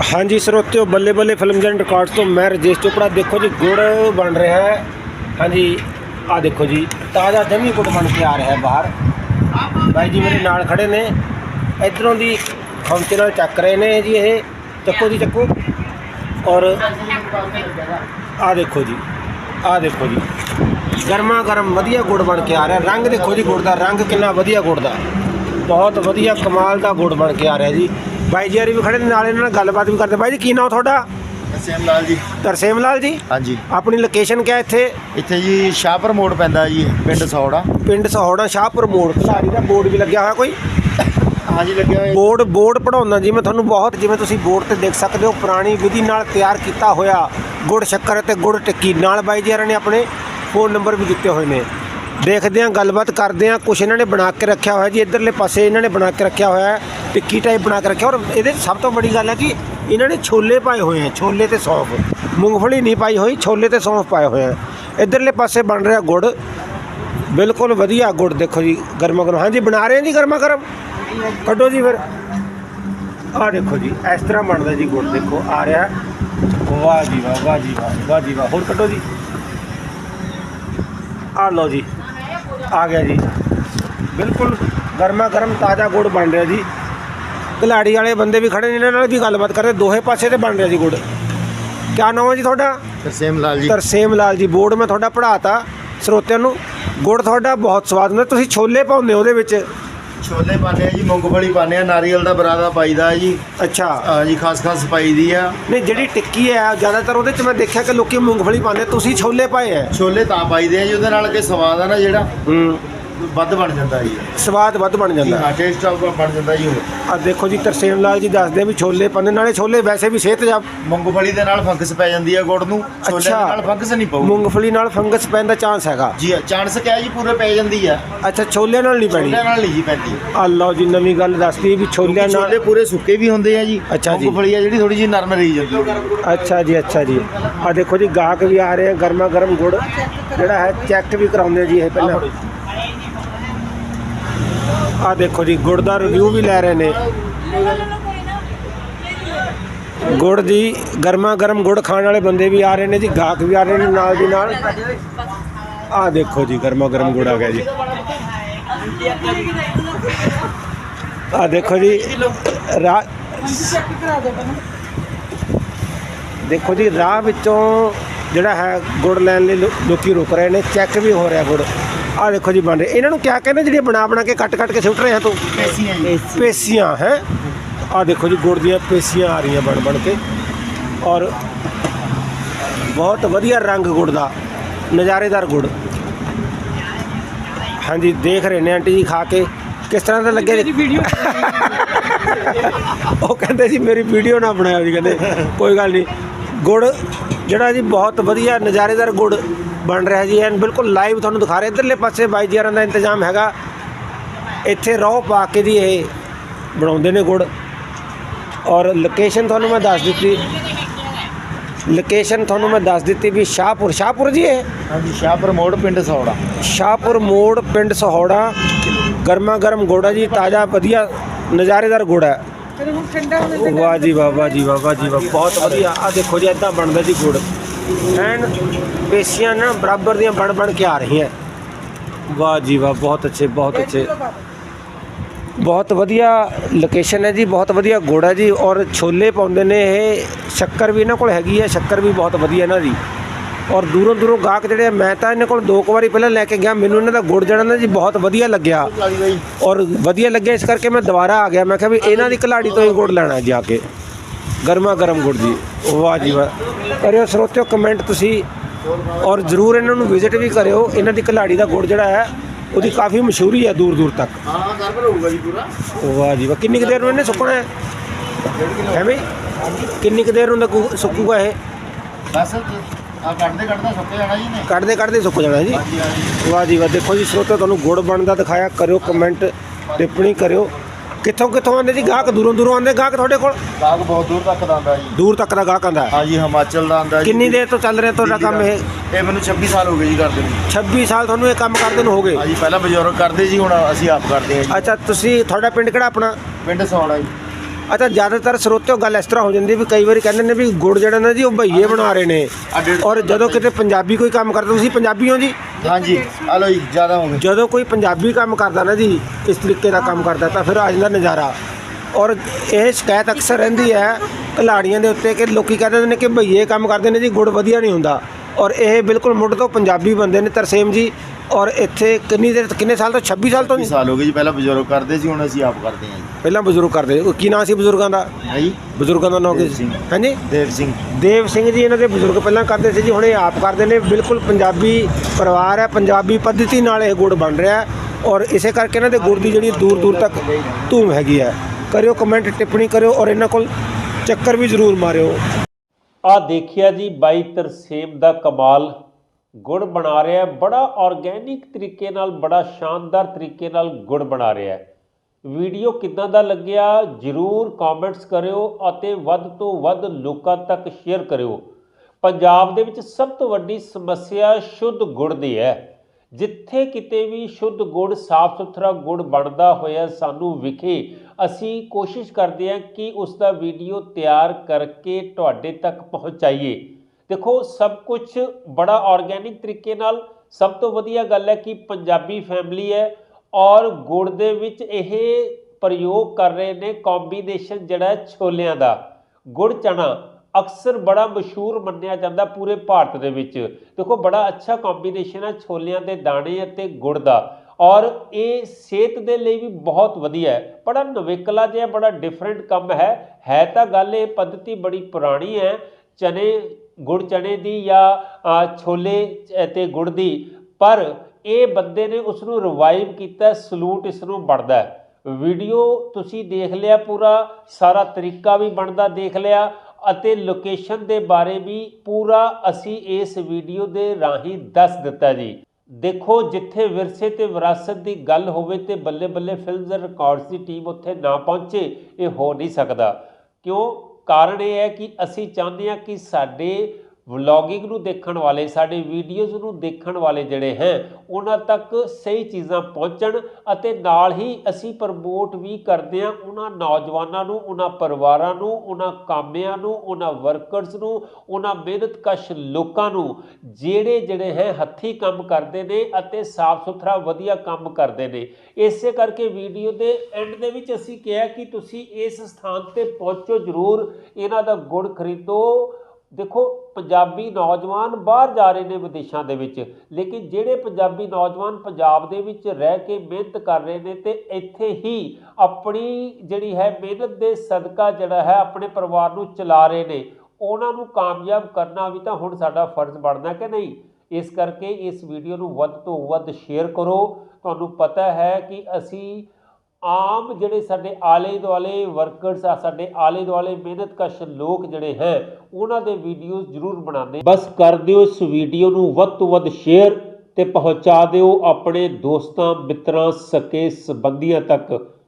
ਹਾਂਜੀ ਸਰੋਤਿਓ ਬੱਲੇ ਬੱਲੇ ਫਿਲਮ ਜਨ ਰਿਕਾਰਡਸ ਤੋਂ ਮੈਂ ਰਜੇਸ਼ ਚੋਪੜਾ, ਦੇਖੋ ਜੀ, ਗੁੜ ਬਣ ਰਿਹਾ ਹੈ। ਹਾਂਜੀ ਆ ਦੇਖੋ ਜੀ, ਤਾਜ਼ਾ ਜਮੀ ਗੁੜ ਬਣ ਕੇ ਆ ਰਿਹਾ ਹੈ ਬਾਹਰ। ਬਾਈ ਜੀ ਮੇਰੇ ਨਾਲ ਖੜੇ ਨੇ। ਇਧਰੋਂ ਦੀ ਖੌਂਚੇ ਨਾਲ ਚੱਕ ਰਹੇ ਨੇ ਜੀ ਇਹ। ਚੱਕੋ ਜੀ, ਚੱਕੋ। ਔਰ ਆ ਦੇਖੋ ਜੀ ਆ ਦੇਖੋ ਜੀ। ਗਰਮਾ ਗਰਮ ਵਧੀਆ ਗੁੜ ਬਣ ਕੇ ਆ ਰਿਹਾ। ਰੰਗ ਦੇਖੋ ਜੀ ਗੁੜ ਦਾ, ਰੰਗ ਕਿੰਨਾ ਵਧੀਆ ਗੁੜ ਦਾ। ਬਹੁਤ ਵਧੀਆ ਕਮਾਲ ਦਾ ਗੁੜ ਬਣ ਕੇ ਆ ਰਿਹਾ ਜੀ। ਬਾਈ ਜੀ ਹਰੀ ਵੀ ਖੜੇ ਨੇ ਨਾਲ ਇਹਨਾਂ ਨਾਲ ਗੱਲਬਾਤ ਵੀ ਕਰਦੇ। ਬਾਈ ਜੀ ਕੀ ਨਾਮ ਤੁਹਾਡਾ? ਸੇਮ ਲਾਲ ਜੀ। ਤਰਸੇਮ ਲਾਲ ਜੀ? ਹਾਂਜੀ। ਆਪਣੀ ਲੋਕੇਸ਼ਨ ਕਿਆ ਇੱਥੇ? ਇੱਥੇ ਜੀ ਸ਼ਾਹਪੁਰ ਮੋੜ ਪੈਂਦਾ ਜੀ ਪਿੰਡ ਸੌੜਾ। ਪਿੰਡ ਸਹੌੜਾ ਸ਼ਾਹਪੁਰ ਮੋੜ। ਖਿਲਾੜੀ ਦਾ ਬੋਰਡ ਵੀ ਲੱਗਿਆ ਹੋਇਆ ਕੋਈ? ਹਾਂਜੀ ਲੱਗਿਆ ਹੋਇਆ। ਬੋਰਡ ਬੋਰਡ ਪੜਾਉਂਦਾ ਜਿਵੇਂ ਤੁਹਾਨੂੰ ਬਹੁਤ ਜਿਵੇਂ ਤੁਸੀਂ ਬੋਰਡ ਤੇ ਦੇਖ ਸਕਦੇ ਹੋ ਪੁਰਾਣੀ ਵਿਧੀ ਨਾਲ ਤਿਆਰ ਕੀਤਾ ਹੋਇਆ ਗੁੜ ਸ਼ੱਕਰ ਅਤੇ ਗੁੜ ਟਿੱਕੀ। ਨਾਲ ਬਾਈ ਜੀ ਹਰਾਂ ਨੇ ਆਪਣੇ ਫੋਨ ਨੰਬਰ ਵੀ ਦਿੱਤੇ ਹੋਏ ਨੇ। ਦੇਖਦੇ ਹਾਂ ਗੱਲਬਾਤ ਕਰਦੇ ਹਾਂ। ਕੁਛ ਇਹਨਾਂ ਨੇ ਬਣਾ ਕੇ ਰੱਖਿਆ ਹੋਇਆ ਜੀ ਇਧਰਲੇ ਪਾਸੇ ਇਹਨਾਂ ਨੇ ਬਣਾ ਕੇ ਰੱਖਿਆ ਹੋਇਆ ਹੈ। ਟਿੱਕੀ ਟਾਈਪ ਬਣਾ ਕੇ ਰੱਖਿਆ। ਔਰ ਇਹਦੇ ਸਭ ਤੋਂ ਵੱਡੀ ਗੱਲ ਹੈ ਕਿ ਇਹਨਾਂ ਨੇ ਛੋਲੇ ਪਾਏ ਹੋਏ ਹੈ ਛੋਲੇ ਤੇ ਸੌਂਫ। ਮੂੰਗਫਲੀ ਨਹੀਂ ਪਾਈ ਹੋਈ, ਛੋਲੇ ਤੇ ਸੌਂਫ ਪਾਏ ਹੋਏ ਹੈ ਇਧਰਲੇ ਪਾਸੇ ਬਣ ਰਿਹਾ ਗੁੜ। ਬਿਲਕੁਲ ਵਧੀਆ ਗੁੜ, ਦੇਖੋ ਜੀ, ਗਰਮਾ ਗਰਮ। ਹਾਂਜੀ, ਬਣਾ ਰਹੇ ਜੀ ਗਰਮਾ ਗਰਮ? ਕੱਢੋ ਜੀ ਫਿਰ। ਆਹ ਦੇਖੋ ਜੀ, ਇਸ ਤਰ੍ਹਾਂ ਬਣਦਾ ਜੀ ਗੁੜ, ਦੇਖੋ, ਆ ਰਿਹਾ। ਵਾਹ ਜੀ ਵਾਹ ਵਾਹ ਜੀ ਵਾਹ ਵਾਹ ਜੀ ਵਾਹ। ਹੋਰ ਕੱਢੋ ਜੀ। ਆ ਲਓ ਜੀ, ਆ ਗਿਆ ਜੀ। ਬਿਲਕੁਲ ਗਰਮਾ ਗਰਮ ਤਾਜ਼ਾ ਗੁੜ ਬਣ ਰਿਹਾ ਜੀ। ਕਲਾੜੀ ਵਾਲੇ ਬੰਦੇ ਵੀ ਖੜੇ ਨੇ ਇਹਨਾਂ ਨਾਲ ਵੀ ਗੱਲਬਾਤ ਕਰਦੇ ਦੋਹੇ ਪਾਸੇ ਤੇ ਬਣ ਰਿਹਾ ਜੀ ਗੁੜ। ਕਿਆ ਨਾਮ ਹੈ ਜੀ ਤੁਹਾਡਾ? ਤਰਸੇਮ ਲਾਲ ਜੀ। ਤਰਸੇਮ ਲਾਲ ਜੀ ਬੋਰਡ ਮੈਂ ਤੁਹਾਡਾ ਪੜਾਤਾ ਸਰੋਤਿਆਂ ਨੂੰ। ਗੁੜ ਤੁਹਾਡਾ ਬਹੁਤ ਸਵਾਦ ਹੁੰਦਾ ਤੁਸੀਂ ਛੋਲੇ ਪਾਉਂਦੇ ਹੋ ਉਹਦੇ ਵਿੱਚ? ਛੋਲੇ ਪਾਣੇ ਆ ਜੀ ਮੂੰਗਫਲੀ ਪਾਣੇ ਆ ਨਾਰੀਅਲ ਦਾ ਬਰਾਦਾ ਪਾਈਦਾ ਜੀ। ਅੱਛਾ। ਹਾਂ ਜੀ ਖਾਸ ਖਾਸ ਪਾਈਦੀ ਆ। ਨਹੀਂ ਜਿਹੜੀ ਟਿੱਕੀ ਹੈ ਜ਼ਿਆਦਾਤਰ ਉਹਦੇ ਚ ਮੈਂ ਦੇਖਿਆ ਕਿ ਲੋਕੀ ਮੂੰਗਫਲੀ ਪਾਉਂਦੇ ਤੁਸੀਂ ਛੋਲੇ ਪਾਏ ਹੈ ਛੋਲੇ ਤਾਂ ਪਾਈਦੇ ਆ ਜੀ ਉਹਦੇ ਨਾਲ ਕਿ ਸਵਾਦ ਆ ਨਾ ਜਿਹੜਾ। ਹੂੰ। ਵੱਧ ਬਣ ਜਾਂਦਾ ਜੀ। ਸਵਾਦ ਵੱਧ ਬਣ ਜਾਂਦਾ। ਹਾਂ ਟੇਸਟ ਆ ਬਣ ਜਾਂਦਾ ਜੀ ਆ ਦੇਖੋ ਜੀ ਤਰਸੇਮ ਲਾਲ ਜੀ ਦੱਸਦੇ ਆ ਵੀ ਛੋਲੇ ਪਾਉਂਦੇ ਨਾਲੇ ਛੋਲੇ ਵੈਸੇ ਵੀ ਸਿਹਤ ਜਾ ਮੂੰਗਫਲੀ ਦੇ ਨਾਲ ਫੰਗਸ ਪੈ ਜਾਂਦੀ ਆ ਗੁੜ ਨੂੰ ਛੋਲੇ ਦੇ ਅੱਛਾ। ਨਾਲ ਫੰਗਸ ਨਹੀਂ ਪਊ। ਮੂੰਗਫਲੀ ਨਾਲ ਫੰਗਸ ਪੈਣ ਦਾ ਚਾਂਸ ਹੈਗਾ। ਜੀ ਚਾਂਸ ਕਿਆ ਜੀ ਪੂਰੇ ਪੈ ਜਾਂਦੀ ਆ। ਅੱਛਾ ਛੋਲਿਆਂ ਨਾਲ ਨਹੀਂ ਪੈਣੀ। ਛੋਲੇ ਨਾਲ ਨਹੀਂ ਜੀ ਪੈਂਦੀ। ਆ ਲਓ ਜੀ ਨਵੀਂ ਗੱਲ ਦੱਸਦੀ ਵੀ ਛੋਲਿਆਂ ਛੋਲੇ ਨਾਲ ਪੂਰੇ ਸੁੱਕੇ ਵੀ ਹੁੰਦੇ ਆ ਜੀ। ਅੱਛਾ ਜੀ। ਮੂੰਗਫਲੀ ਆ ਜਿਹੜੀ ਥੋੜੀ ਜਿਹੀ ਨਰਮ ਰਹੀ ਜਾਂਦੀ ਆ। ਅੱਛਾ ਜੀ ਅੱਛਾ ਜੀ। ਆ ਦੇਖੋ ਜੀ ਗਾਹਕ ਵੀ ਆ ਰਹੇ ਆ ਗਰਮਾ ਗਰਮ ਗੁੜ। ਜਿਹੜਾ ਹੈ ਚੈੱਕ ਵੀ ਕਰਾਉਂਦੇ ਆ ਜੀ ਇਹ ਪਹਿਲਾਂ। ਆ ਦੇਖੋ ਜੀ, ਗੁੜ ਦਾ ਰਿਵਿਊ ਵੀ ਲੈ ਰਹੇ ਨੇ। ਗੁੜ ਦੀ ਗਰਮਾ ਗਰਮ ਗੁੜ ਖਾਣ ਵਾਲੇ ਬੰਦੇ ਵੀ ਆ ਰਹੇ ਨੇ ਜੀ, ਗਾਹਕ ਵੀ ਆ ਰਹੇ ਨੇ ਨਾਲ ਦੀ ਨਾਲ। ਆ ਦੇਖੋ ਜੀ ਗਰਮਾ ਗਰਮ ਗੁੜ ਆ ਗਿਆ ਜੀ। ਆ ਦੇਖੋ ਜੀ, ਰਾ ਦੇਖੋ ਜੀ, ਰਾਹ ਵਿੱਚੋਂ ਜਿਹੜਾ ਹੈ ਗੁੜ ਲੈਣ ਲਈ ਲੋਕੀ ਰੁਕ ਰਹੇ ਨੇ, ਚੈੱਕ ਵੀ ਹੋ ਰਿਹਾ ਗੁੜ। ਆ ਦੇਖੋ ਜੀ ਬਣ ਰਹੇ ਇਹਨਾਂ ਨੂੰ ਕਿਆ ਕਹਿੰਦੇ ਜਿਹੜੀਆਂ ਬਣਾ ਬਣਾ ਕੇ ਕੱਟ ਕੱਟ ਕੇ ਸੁੱਟ ਰਹੇ ਆ ਤੂੰ? ਪੈਸੀਆਂ ਹੈ? ਆ ਦੇਖੋ ਜੀ ਗੁੜ ਦੀਆਂ ਪੇਸੀਆਂ ਆ ਰਹੀਆਂ ਬਣ ਬਣ ਕੇ। ਔਰ ਬਹੁਤ ਵਧੀਆ ਰੰਗ ਗੁੜ ਦਾ ਨਜ਼ਾਰੇਦਾਰ ਗੁੜ। ਹਾਂਜੀ ਦੇਖ ਰਹੇ ਨੇ ਆਂਟੀ ਜੀ ਖਾ ਕੇ। ਕਿਸ ਤਰ੍ਹਾਂ ਦਾ ਲੱਗਿਆ ਜੀ ਵੀਡੀਓ ਉਹ ਕਹਿੰਦੇ ਜੀ ਮੇਰੀ ਵੀਡੀਓ ਨਾ ਬਣਾਇਓ ਜੀ ਕਹਿੰਦੇ। ਕੋਈ ਗੱਲ ਨਹੀਂ। ਗੁੜ ਜਿਹੜਾ ਜੀ ਬਹੁਤ ਵਧੀਆ ਨਜ਼ਾਰੇਦਾਰ ਗੁੜ। ਬਣ ਰਿਹਾ ਜੀ ਐਨ ਬਿਲਕੁਲ ਲਾਈਵ ਤੁਹਾਨੂੰ ਦਿਖਾ ਰਹੇ। ਇਧਰਲੇ ਪਾਸੇ ਬਾਈ ਜੀਆਰਾਂ ਦਾ ਇੰਤਜ਼ਾਮ ਹੈਗਾ। ਇੱਥੇ ਰੋਹ ਪਾ ਕੇ ਜੀ ਇਹ ਬਣਾਉਂਦੇ ਨੇ ਗੁੜ। ਔਰ ਲੋਕੇਸ਼ਨ ਤੁਹਾਨੂੰ ਮੈਂ ਦੱਸ ਦਿੱਤੀ। ਲੋਕੇਸ਼ਨ ਤੁਹਾਨੂੰ ਮੈਂ ਦੱਸ ਦਿੱਤੀ ਵੀ ਸ਼ਾਹਪੁਰ ਸ਼ਾਹਪੁਰ ਜੀ ਇਹ? ਹਾਂਜੀ ਸ਼ਾਹਪੁਰ ਮੋੜ ਪਿੰਡ ਸੌੜਾ। ਸ਼ਾਹਪੁਰ ਮੋੜ ਪਿੰਡ ਸਹੌੜਾ ਗਰਮਾ ਗਰਮ ਗੋੜਾ ਜੀ ਤਾਜ਼ਾ ਵਧੀਆ ਨਜ਼ਾਰੇਦਾਰ ਗੋੜਾ ਹੈ। ਵਾਹ ਜੀ ਵਾਹ ਵਾਹ ਜੀ ਵਾਹ ਵਾਹ ਜੀ ਵਾਹ। ਬਹੁਤ ਵਧੀਆ। ਆ ਦੇਖੋ ਜੀ ਇਦਾਂ ਬਣਦਾ ਜੀ ਗੁੜ। ਐਨ ਪੇਸ਼ੀਆਂ ਨਾ ਬਰਾਬਰ ਦੀਆਂ ਬਣ ਬਣ ਕੇ ਆ ਰਹੀਆਂ। ਵਾਹ ਜੀ ਵਾਹ ਬਹੁਤ ਅੱਛੇ ਬਹੁਤ ਅੱਛੇ। ਬਹੁਤ ਵਧੀਆ ਲੋਕੇਸ਼ਨ ਹੈ ਜੀ ਬਹੁਤ ਵਧੀਆ ਗੁੜ ਹੈ ਜੀ ਔਰ ਛੋਲੇ ਪਾਉਂਦੇ ਨੇ ਇਹ। ਸ਼ੱਕਰ ਵੀ ਇਹਨਾਂ ਕੋਲ ਹੈਗੀ ਹੈ ਸ਼ੱਕਰ ਵੀ ਬਹੁਤ ਵਧੀਆ ਇਹਨਾਂ ਦੀ ਔਰ ਦੂਰੋਂ ਦੂਰੋਂ ਗਾਹਕ ਜਿਹੜੇ ਆ, ਮੈਂ ਤਾਂ ਇਹਨਾਂ ਕੋਲ ਦੋ ਕੁ ਵਾਰੀ ਪਹਿਲਾਂ ਲੈ ਕੇ ਗਿਆ ਮੈਨੂੰ ਇਹਨਾਂ ਦਾ ਗੁੜ ਜਿਹੜਾ ਨਾ ਜੀ ਬਹੁਤ ਵਧੀਆ ਲੱਗਿਆ। ਔਰ ਵਧੀਆ ਲੱਗਿਆ ਇਸ ਕਰਕੇ ਮੈਂ ਦੁਬਾਰਾ ਆ ਗਿਆ। ਮੈਂ ਕਿਹਾ ਵੀ ਇਹਨਾਂ ਦੀ ਕਲਾੜੀ ਤੋਂ ਹੀ ਗੁੜ ਲੈਣਾ ਜਾ ਕੇ। ਗਰਮਾ ਗਰਮ ਗੁੜ ਜੀ। ਵਾਹ ਜੀ ਵਾਹ। ਕਰਿਓ ਸਰੋਤਿਓ ਕਮੈਂਟ ਤੁਸੀਂ ਔਰ ਜ਼ਰੂਰ ਇਹਨਾਂ ਨੂੰ ਵਿਜ਼ਿਟ ਵੀ ਕਰਿਓ। ਇਹਨਾਂ ਦੀ ਕਲਾੜੀ ਦਾ ਗੁੜ ਜਿਹੜਾ ਹੈ ਉਹਦੀ ਕਾਫੀ ਮਸ਼ਹੂਰੀ ਹੈ ਦੂਰ ਦੂਰ ਤੱਕ। ਹਾਂ ਪਰ ਹੋਊਗਾ ਜੀ ਪੂਰਾ। ਵਾਹ ਜੀ ਵਾਹ ਕਿੰਨੀ ਕੁ ਦੇਰ ਨੂੰ ਇਹਨੇ ਸੁੱਕਣਾ ਹੈ? ਐਵੇਂ ਕਿੰਨੀ ਕੁ ਦੇਰ ਨੂੰ ਸੁੱਕੂਗਾ ਇਹ? ਬਸ ਆ ਕੱਢਦੇ ਕੱਢਦਾ ਸੁੱਕ ਜਾਣਾ ਜੀ ਨੇ ਕੱਢਦੇ ਕੱਢਦੇ ਸੁੱਕ ਜਾਣਾ ਜੀ। ਵਾਹ ਜੀ ਵਾਹ ਦੇਖੋ ਜੀ ਸਰੋਤਿਓ ਤੁਹਾਨੂੰ ਗੁੜ ਬਣਦਾ ਦਿਖਾਇਆ ਕਰਿਓ ਕਮੈਂਟ ਟਿੱਪਣੀ ਕਰਿਓ। ਕਿੱਥੋਂ ਕਿੱਥੋਂ ਆਉਂਦੇ ਜੀ? ਗਾਹਕ ਦੂਰੋਂ ਦੂਰੋਂ ਆਉਂਦੇ ਗਾਹਕ ਤੁਹਾਡੇ ਕੋਲ? ਬਾਗ ਬਹੁਤ ਦੂਰ ਤੱਕ ਦਾ ਆਂਦਾ ਜੀ। ਦੂਰ ਤੱਕ ਦਾ ਗਾਹਕ ਆਂਦਾ ਹਾਂਜੀ ਹਿਮਾਚਲ ਦਾ ਆਂਦਾ ਜੀ। ਕਿੰਨੀ ਦੇਰ ਤੋਂ ਚੱਲ ਰਿਹਾ ਤੁਹਾਡਾ ਕੰਮ ਇਹ? ਇਹ ਮੈਨੂੰ 26 ਸਾਲ ਹੋ ਗਏ ਜੀ ਕਰਦੇ ਨੂੰ। 26 ਸਾਲ ਤੁਹਾਨੂੰ ਇਹ ਕੰਮ ਕਰਦੇ ਨੂੰ ਹੋ ਗਏ? ਹਾਂਜੀ ਪਹਿਲਾਂ ਬਜ਼ੁਰਗ ਕਰਦੇ ਜੀ ਹੁਣ ਅਸੀਂ ਆਪ ਕਰਦੇ ਹਾਂ ਜੀ। ਅੱਛਾ ਤੁਸੀਂ ਤੁਹਾਡਾ ਪਿੰਡ ਕਿਹੜਾ ਆਪਣਾ? ਪਿੰਡ ਸੌੜਾ ਜੀ। ਅੱਛਾ ਜ਼ਿਆਦਾਤਰ ਸਰੋਤਿਓ ਗੱਲ ਇਸ ਤਰ੍ਹਾਂ ਹੋ ਜਾਂਦੀ ਵੀ ਕਈ ਵਾਰੀ ਕਹਿੰਦੇ ਨੇ ਵੀ ਗੁੜ ਜਿਹੜਾ ਨਾ ਜੀ ਉਹ ਭਈਏ ਬਣਾ ਰਹੇ ਨੇ। ਔਰ ਜਦੋਂ ਕਿਤੇ ਪੰਜਾਬੀ ਕੋਈ ਕੰਮ ਕਰਦਾ ਤੁਸੀਂ ਪੰਜਾਬੀ ਹੋ ਜੀ? ਹਾਂਜੀ ਆ ਲਓ ਜੀ ਜ਼ਿਆਦਾ ਹੋ ਗਏ। ਜਦੋਂ ਕੋਈ ਪੰਜਾਬੀ ਕੰਮ ਕਰਦਾ ਨਾ ਜੀ ਇਸ ਤਰੀਕੇ ਦਾ ਕੰਮ ਕਰਦਾ ਤਾਂ ਫਿਰ ਆ ਜਾਂਦਾ ਨਜ਼ਾਰਾ। ਔਰ ਇਹ ਸ਼ਿਕਾਇਤ ਅਕਸਰ ਰਹਿੰਦੀ ਹੈ ਕਲਾੜੀਆਂ ਦੇ ਉੱਤੇ ਕਿ ਲੋਕੀ ਕਹਿੰਦੇ ਨੇ ਕਿ ਭਈਏ ਕੰਮ ਕਰਦੇ ਨੇ ਜੀ ਗੁੜ ਵਧੀਆ ਨਹੀਂ ਹੁੰਦਾ। ਔਰ ਇਹ ਬਿਲਕੁਲ ਮੁੱਢ ਤੋਂ ਪੰਜਾਬੀ ਬੰਦੇ ਨੇ ਤਰਸੇਮ ਜੀ ਔਰ ਇੱਥੇ ਕਿੰਨੀ ਦੇਰ ਕਿੰਨੇ ਸਾਲ ਤੋਂ? 26 ਸਾਲ ਤੋਂ 20 ਸਾਲ ਹੋ ਗਏ ਜੀ ਪਹਿਲਾਂ ਬਜ਼ੁਰਗ ਕਰਦੇ ਸੀ ਹੁਣ ਅਸੀਂ ਆਪ ਕਰਦੇ ਹਾਂ ਜੀ। ਪਹਿਲਾਂ ਬਜ਼ੁਰਗ ਕਰਦੇ ਉਹ ਕੀ ਨਾਂ ਸੀ ਬਜ਼ੁਰਗਾਂ ਦਾ? ਹੈ ਜੀ। ਬਜ਼ੁਰਗਾਂ ਦਾ ਨਾਮ ਕੀ ਦੇਵ ਸੀ? ਸਿੰਘ। ਹਾਂਜੀ? ਦੇਵ ਸਿੰਘ। ਦੇਵ ਸਿੰਘ ਜੀ ਇਹਨਾਂ ਦੇ ਬਜ਼ੁਰਗ ਪਹਿਲਾਂ ਕਰਦੇ ਸੀ ਜੀ ਹੁਣ ਇਹ ਆਪ ਕਰਦੇ ਨੇ। ਬਿਲਕੁਲ ਪੰਜਾਬੀ ਪਰਿਵਾਰ ਹੈ ਪੰਜਾਬੀ ਪੱਧਤੀ ਨਾਲ ਇਹ ਗੁੜ ਬਣ ਰਿਹਾ ਹੈ। ਔਰ ਇਸੇ ਕਰਕੇ ਇਹਨਾਂ ਦੇ ਗੁੜ ਦੀ ਜਿਹੜੀ ਦੂਰ ਦੂਰ ਤੱਕ ਧੂਮ ਹੈਗੀ ਹੈ। ਕਰਿਓ ਕਮੈਂਟ ਟਿੱਪਣੀ ਕਰਿਓ ਔਰ ਇਹਨਾਂ ਕੋਲ ਚੱਕਰ ਵੀ ਜ਼ਰੂਰ ਮਾਰਿਓ। ਆ ਦੇਖਿਆ ਜੀ ਬਾਈ ਤਰਸੇਮ ਦਾ ਕਮਾਲ ਗੁੜ ਬਣਾ ਰਿਹਾ ਬੜਾ ਆਰਗੇਨਿਕ ਤਰੀਕੇ ਨਾਲ, ਬੜਾ ਸ਼ਾਨਦਾਰ ਤਰੀਕੇ ਨਾਲ ਗੁੜ ਬਣਾ ਰਿਹਾ ਹੈ। ਵੀਡੀਓ ਕਿੱਦਾਂ ਦਾ ਲੱਗਿਆ, ਜਰੂਰ ਕਮੈਂਟਸ ਕਰਿਓ ਅਤੇ ਵੱਧ ਤੋਂ ਵੱਧ ਲੋਕਾਂ ਤੱਕ ਸ਼ੇਅਰ ਕਰਿਓ। ਪੰਜਾਬ ਦੇ ਵਿੱਚ ਸਭ ਤੋਂ ਵੱਡੀ ਸਮੱਸਿਆ ਸ਼ੁੱਧ ਗੁੜ ਦੀ ਹੈ। ਜਿੱਥੇ ਕਿਤੇ ਵੀ ਸ਼ੁੱਧ ਗੁੜ, ਸਾਫ਼ ਸੁਥਰਾ ਗੁੜ ਬਣਦਾ ਹੋਇਆ ਸਾਨੂੰ ਵਿਖੇ, ਅਸੀਂ ਕੋਸ਼ਿਸ਼ ਕਰਦੇ ਹਾਂ ਕਿ ਉਸ ਦਾ ਵੀਡੀਓ ਤਿਆਰ ਕਰਕੇ ਤੁਹਾਡੇ ਤੱਕ ਪਹੁੰਚਾਈਏ। ਦੇਖੋ, ਸਭ ਕੁਝ ਬੜਾ ਆਰਗੇਨਿਕ ਤਰੀਕੇ ਨਾਲ ਸਭ ਤੋਂ ਵਧੀਆ ਗੱਲ ਹੈ ਕਿ ਪੰਜਾਬੀ ਫੈਮਿਲੀ ਹੈ ਔਰ ਗੁੜ ਦੇ ਵਿੱਚ ਇਹ ਪ੍ਰਯੋਗ ਕਰ ਰਹੇ ਨੇ ਕੰਬੀਨੇਸ਼ਨ ਜਿਹੜਾ ਛੋਲਿਆਂ ਦਾ। ਗੁੜ ਚਨਾ ਅਕਸਰ ਬੜਾ ਮਸ਼ਹੂਰ ਮੰਨਿਆ ਜਾਂਦਾ ਪੂਰੇ ਭਾਰਤ ਦੇ ਵਿੱਚ। ਦੇਖੋ, ਬੜਾ ਅੱਛਾ ਕੰਬੀਨੇਸ਼ਨ ਹੈ ਛੋਲਿਆਂ ਦੇ ਦਾਣੇ ਅਤੇ ਗੁੜ ਦਾ ਔਰ ਇਹ ਸਿਹਤ ਦੇ ਲਈ ਵੀ ਬਹੁਤ ਵਧੀਆ ਹੈ। ਬੜਾ ਨਵੇਕਲਾ ਜਿਹਾ, ਬੜਾ ਡਿਫਰੈਂਟ ਕੰਮ ਹੈ। ਹੈ ਤਾਂ ਗੱਲ ਇਹ ਪद्धਤੀ ਬੜੀ ਪੁਰਾਣੀ ਹੈ। ਚਨੇ ਗੁੜ ਚਨੇ ਦੀ ਜਾਂ ਛੋਲੇ ਤੇ ਗੁੜ ਦੀ। ਪਰ ਇਹ ਬੰਦੇ ਨੇ ਉਸ ਨੂੰ ਰਿਵਾਈਵ ਕੀਤਾ, ਸਲੂਟ ਇਸ ਨੂੰ ਬਣਦਾ ਵੀਡੀਓ ਤੁਸੀਂ ਦੇਖ ਲਿਆ ਪੂਰਾ, ਸਾਰਾ ਤਰੀਕਾ ਵੀ ਬਣਦਾ ਦੇਖ ਲਿਆ ਅਤੇ ਲੋਕੇਸ਼ਨ ਦੇ ਬਾਰੇ ਵੀ ਪੂਰਾ ਅਸੀਂ ਇਸ ਵੀਡੀਓ ਦੇ ਰਾਹੀਂ ਦੱਸ ਦਿੱਤਾ ਜੀ। ਦੇਖੋ, ਜਿੱਥੇ ਵਿਰਸੇ ਤੇ ਵਿਰਾਸਤ ਦੀ ਗੱਲ ਹੋਵੇ ਤੇ ਬੱਲੇ ਬੱਲੇ ਫਿਲਮਸ ਰਿਕਾਰਡਸ ਦੀ ਟੀਮ ਉੱਥੇ ਨਾ ਪਹੁੰਚੇ, ਇਹ ਹੋ ਨਹੀਂ ਸਕਦਾ। ਕਿਉਂ? ਕਾਰਨ ਇਹ ਹੈ ਕਿ ਅਸੀਂ ਚਾਹੁੰਦੇ ਹਾਂ ਕਿ ਸਾਡੇ ਵਲੌਗਿੰਗ ਨੂੰ ਦੇਖਣ ਵਾਲੇ, ਸਾਡੇ ਵੀਡੀਓਜ਼ ਨੂੰ ਦੇਖਣ ਵਾਲੇ ਜਿਹੜੇ ਹੈ, ਉਹਨਾਂ ਤੱਕ ਸਹੀ ਚੀਜ਼ਾਂ ਪਹੁੰਚਣ ਅਤੇ ਨਾਲ ਹੀ ਅਸੀਂ ਪ੍ਰਮੋਟ ਵੀ ਕਰਦੇ ਹਾਂ ਉਹਨਾਂ ਨੌਜਵਾਨਾਂ ਨੂੰ, ਉਹਨਾਂ ਪਰਿਵਾਰਾਂ ਨੂੰ, ਉਹਨਾਂ ਕਾਮਿਆਂ ਨੂੰ, ਉਹਨਾਂ ਵਰਕਰਸ ਨੂੰ, ਉਹਨਾਂ ਮਿਹਨਤਕਸ਼ ਲੋਕਾਂ ਨੂੰ, ਜਿਹੜੇ ਜਿਹੜੇ ਹੈ ਹੱਥੀਂ ਕੰਮ ਕਰਦੇ ਨੇ ਅਤੇ ਸਾਫ਼ ਸੁਥਰਾ ਵਧੀਆ ਕੰਮ ਕਰਦੇ ਨੇ। ਇਸੇ ਕਰਕੇ ਵੀਡੀਓ ਦੇ ਐਂਡ ਦੇ ਵਿੱਚ ਅਸੀਂ ਕਿਹਾ ਕਿ ਤੁਸੀਂ ਇਸ ਸਥਾਨ ਤੇ ਪਹੁੰਚੋ ਜ਼ਰੂਰ, ਇਹਨਾਂ ਦਾ ਗੁੜ ਖਰੀਦੋ ਦੇਖੋ, ਪੰਜਾਬੀ ਨੌਜਵਾਨ ਬਾਹਰ ਜਾ ਰਹੇ ਨੇ ਵਿਦੇਸ਼ਾਂ ਦੇ ਵਿੱਚ, ਲੇਕਿਨ ਜਿਹੜੇ ਪੰਜਾਬੀ ਨੌਜਵਾਨ ਪੰਜਾਬ ਦੇ ਵਿੱਚ ਰਹਿ ਕੇ ਮਿਹਨਤ ਕਰ ਰਹੇ ਨੇ ਤੇ ਇੱਥੇ ਹੀ ਆਪਣੀ ਜਿਹੜੀ ਹੈ ਮਿਹਨਤ ਦੇ ਸਦਕਾ ਜਿਹੜਾ ਹੈ ਆਪਣੇ ਪਰਿਵਾਰ ਨੂੰ ਚਲਾ ਰਹੇ ਨੇ, ਉਹਨਾਂ ਨੂੰ ਕਾਮਯਾਬ ਕਰਨਾ ਵੀ ਤਾਂ ਹੁਣ ਸਾਡਾ ਫਰਜ਼ ਬਣਦਾ ਕਿ ਨਹੀਂ? ਇਸ ਕਰਕੇ ਇਸ ਵੀਡੀਓ ਨੂੰ ਵੱਧ ਤੋਂ ਵੱਧ ਸ਼ੇਅਰ ਕਰੋ। ਤੁਹਾਨੂੰ ਪਤਾ ਹੈ ਕਿ ਅਸੀਂ ਆਮ ਜਿਹੜੇ ਸਾਡੇ ਆਲੇ ਦੁਆਲੇ ਵਰਕਰਸ ਆ, ਸਾਡੇ ਆਲੇ ਦੁਆਲੇ ਮਿਹਨਤਕਸ਼ ਲੋਕ ਜਿਹੜੇ ਹੈ, ਉਹਨਾਂ ਦੇ ਵੀਡੀਓਜ਼ ਜ਼ਰੂਰ ਬਣਾਉਂਦੇ ਬਸ ਕਰ ਦਿਓ ਇਸ ਵੀਡੀਓ ਨੂੰ ਵੱਧ ਤੋਂ ਵੱਧ ਸ਼ੇਅਰ ਤੇ ਪਹੁੰਚਾ ਦਿਓ ਆਪਣੇ ਦੋਸਤਾਂ, ਮਿੱਤਰਾਂ, ਸਕੇ, ਸੰਬੰਧੀਆਂ ਤੱਕ।